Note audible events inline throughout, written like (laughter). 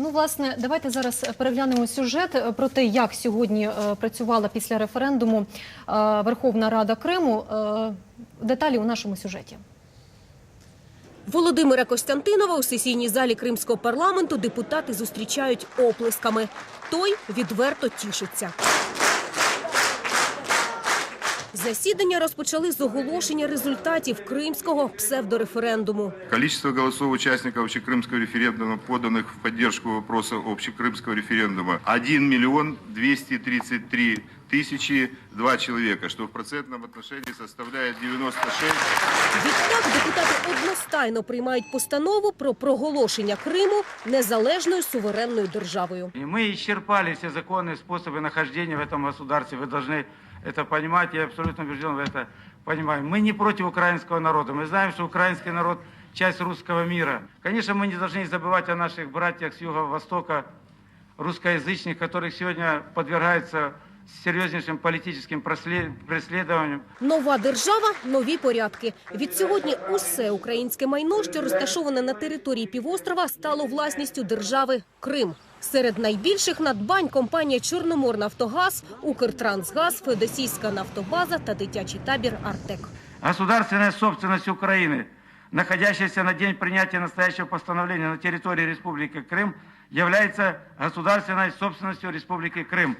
Ну, власне, давайте зараз переглянемо сюжет е, про те, як сьогодні е, працювала після референдуму е, Верховна Рада Криму. Деталі у нашому сюжеті. Володимира Костянтинова у сесійній залі Кримського парламенту депутати зустрічають оплесками. Той відверто тішиться. Засідання розпочали з оголошення результатів кримського псевдореферендуму. Количество голосов участников общекрымского референдума, поданных в поддержку вопроса общекрымского референдума, 1 миллион 233 тысячи 2 человека, что в процентном отношении составляет 96. Відтак депутати одностайно приймають постанову про проголошення Криму незалежною суверенною державою. И мы исчерпали все законные способы нахождения в этом государстве. Вы должны это понимать, я абсолютно убежден в это понимаю. Мы не против украинского народа. Мы знаем, что украинский народ – часть русского мира. Конечно, мы не должны забывать о наших братьях с юго-востока, русскоязычных, которых сегодня подвергаются серьезнейшим политическим просле- преследованиям. Нова держава, нові порядки. Відсьогодні усе українське майно, що розташоване на території півострова, стало власністю держави Крим. Серед найбільших надбань компанія Чорноморнафтогаз, Укртрансгаз, Феодосійська нафтобаза та дитячий табір Артек. Государственная собственность Украины, находящаяся на день принятия настоящего постановления на территории Республики Крым, является государственной собственностью Республики Крым.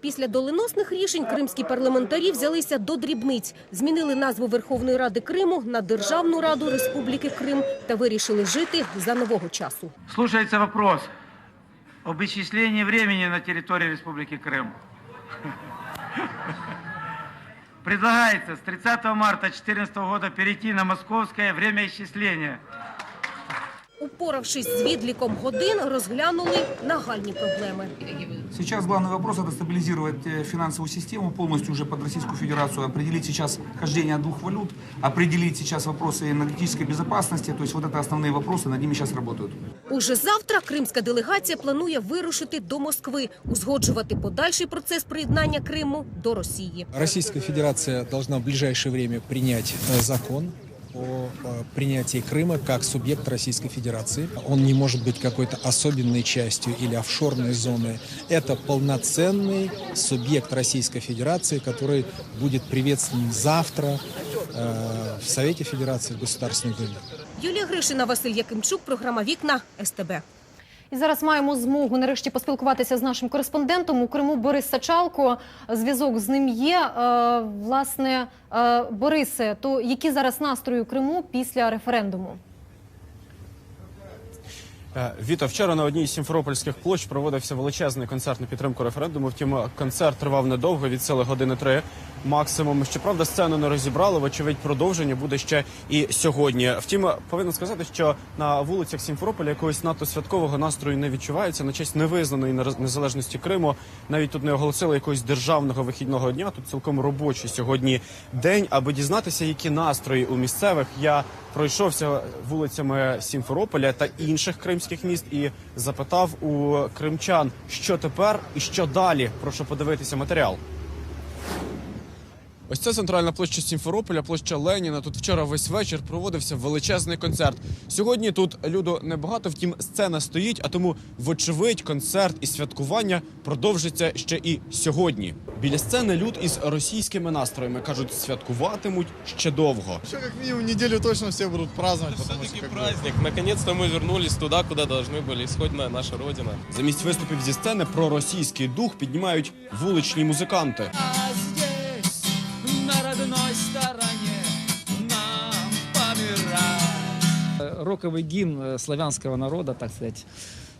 Після доленосних рішень кримські парламентарі взялися до дрібниць, змінили назву Верховної Ради Криму на Державну Раду Республіки Крим та вирішили жити за нового часу. Слушается вопрос об исчислении времени на территории Республики Крым. Предлагается с 30 марта 2014 года перейти на московское время исчисления. Упоравшись з відліком годин, розглянули нагальні проблеми. Сейчас главный вопрос – это стабилизировать э, финансовую систему полностью уже под Российскую Федерацию, определить сейчас хождение двух валют, определить сейчас вопросы энергетической безопасности. То есть вот это основные вопросы, над ними сейчас работают. Уже завтра кримська делегація планує вирушити до Москви, узгоджувати подальший процес приєднання Криму до Росії. Российская Федерация должна в ближайшее время принять э, закон о э, принятии Крыма как субъект Российской Федерации. Он не может быть какой-то особенной частью или офшорной зоны. Это полноценный субъект Российской Федерации, который будет приветствован завтра э, в Совете Федерации в Государственной Думе. Юлія Гришина, Василь Якимчук, програма Вікна СТБ. І зараз маємо змогу нарешті поспілкуватися з нашим кореспондентом у Криму Борис Сачалко. Зв'язок з ним є. Е, Власне, е, Борисе, то які зараз настрої у Криму після референдуму? Е, Віта, вчора на одній з сімферопольських площ проводився величезний концерт на підтримку референдуму. Втім, концерт тривав недовго, від сили години три максимум. Щоправда, сцену не розібрали. Вочевидь, продовження буде ще і сьогодні. Втім, повинен сказати, що на вулицях Сімферополя якогось надто святкового настрою не відчувається на честь невизнаної незалежності Криму. Навіть тут не оголосили якогось державного вихідного дня. Тут цілком робочий сьогодні день. Аби дізнатися, які настрої у місцевих, я пройшовся вулицями Сімферополя та інших кримських міст і запитав у кримчан, що тепер і що далі. Прошу подивитися матеріал. Ось це центральна площа Сімферополя, площа Леніна. Тут вчора весь вечір проводився величезний концерт. Сьогодні тут люду небагато, втім, сцена стоїть, а тому, вочевидь, концерт і святкування продовжиться ще і сьогодні. Біля сцени люд із російськими настроями кажуть, святкуватимуть ще довго. Еще как минимум неделю точно все будут праздновать, потому что как бы, праздник. Наконец-то мы вернулись туда, куда должны были. Исходная наша родина. Замість виступів зі сцени про російський дух піднімають вуличні музиканти. роковый гимн э, славянского народа, так сказать.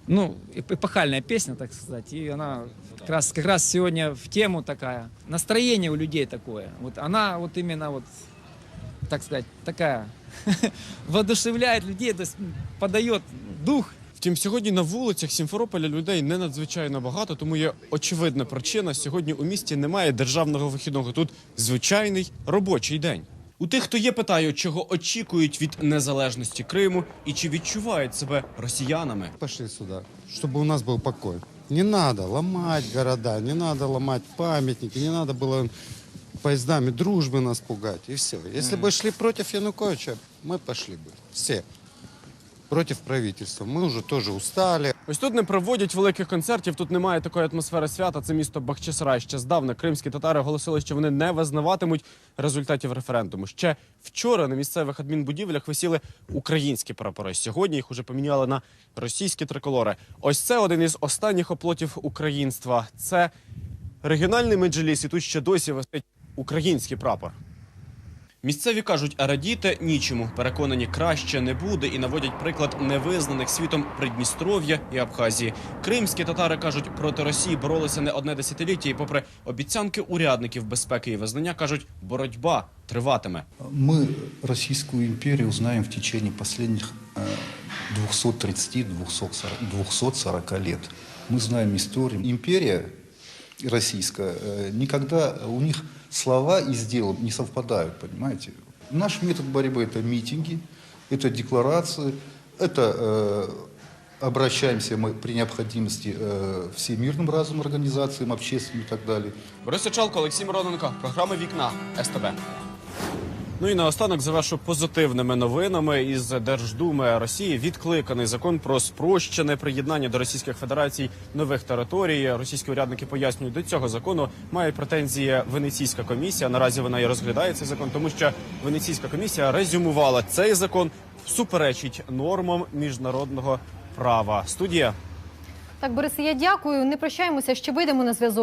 Ну, эп- эпохальная песня, так сказать. И она как раз, как раз сегодня в тему такая. Настроение у людей такое. Вот она вот именно вот, так сказать, такая (laughs) воодушевляет людей, то есть подает дух Втім, сьогодні на вулицях Сімферополя людей не надзвичайно багато, тому є очевидна причина. Сьогодні у місті немає державного вихідного. Тут звичайний робочий день. У тих, хто є, питаю, чого очікують від незалежності Криму і чи відчувають себе росіянами. пошли сюда, чтобы у нас был покой. Не надо ломать города, не надо ломать памятники, не надо было поездами дружбы нас пугать, и все. Если бы шли против Януковича, мы пошли бы, все. против правительства. Мы уже тоже устали. Ось тут не проводять великих концертів, тут немає такої атмосфери свята. Це місто Бахчисарай. Ще здавна кримські татари оголосили, що вони не визнаватимуть результатів референдуму. Ще вчора на місцевих адмінбудівлях висіли українські прапори. Сьогодні їх уже поміняли на російські триколори. Ось це один із останніх оплотів українства. Це регіональний меджліс, і тут ще досі висить український прапор. Місцеві кажуть, а радіти нічому. Переконані, краще не буде і наводять приклад невизнаних світом Придністров'я і Абхазії. Кримські татари кажуть, проти Росії боролися не одне десятиліття, і попри обіцянки урядників безпеки і визнання кажуть, боротьба триватиме. Мы Российскую империю знаем в течение последних э, 230-240 лет. Мы знаем историю. Империя российская, э, никогда у них слова и сделы не совпадают, понимаете? Наш метод борьбы – это митинги, это декларации, это э, обращаемся мы при необходимости э, всемирным разным организациям, общественным и так далее. Борис Сичалко, Олексій Мироненко, програма Вікна СТБ. Ну і наостанок завершу позитивними новинами із Держдуми Росії. Відкликаний закон про спрощене приєднання до Російських Федерацій нових територій. Російські урядники пояснюють, до цього закону має претензії Венеційська комісія. Наразі вона і розглядає цей закон, тому що Венеційська комісія резюмувала цей закон суперечить нормам міжнародного права. Студія. Так, Борисе, я дякую. Не прощаємося, ще вийдемо на зв'язок.